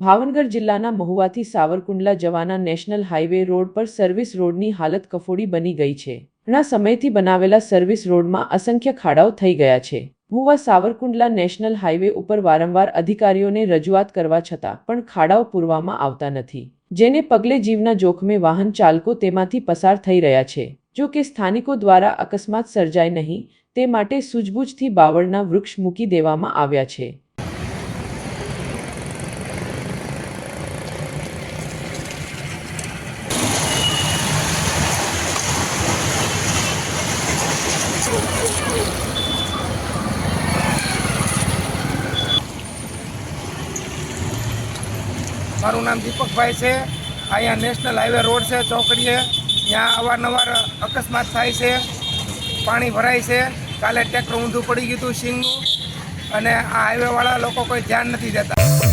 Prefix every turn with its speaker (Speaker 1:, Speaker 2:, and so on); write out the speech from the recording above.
Speaker 1: ભાવનગર જિલ્લાના મહુવાથી સાવરકુંડલા જવાના નેશનલ હાઈવે રોડ પર સર્વિસ રોડની હાલત કફોડી બની ગઈ છે. ઘણા સમયથી બનાવેલા સર્વિસ રોડમાં અસંખ્ય ખાડાઓ થઈ ગયા છે. મહુવા સાવરકુંડલા નેશનલ હાઈવે ઉપર વારંવાર અધિકારીઓને રજૂઆત કરવા છતાં પણ ખાડાઓ પૂરવામાં આવતા નથી. જેને પગલે જીવના જોખમે વાહન ચાલકો તેમાંથી પસાર થઈ રહ્યા છે. જો કે સ્થાનિકો દ્વારા અકસ્માત સર્જાય નહીં, તે માટે સૂઝબૂછથી બાવળના વૃક્ષ મૂકી દેવામાં આવ્યા છે.
Speaker 2: મારું નામ દીપકભાઈ છે. અહીંયા નેશનલ હાઈવે રોડ છે, ચોકડીએ. ત્યાં અવારનવાર અકસ્માત થાય છે. પાણી ભરાય છે. કાલે ટ્રેક્ટર ઊંધું પડી ગયું હતું સિંગનું અને આ હાઈવેવાળા લોકો કોઈ ધ્યાન નથી દેતા.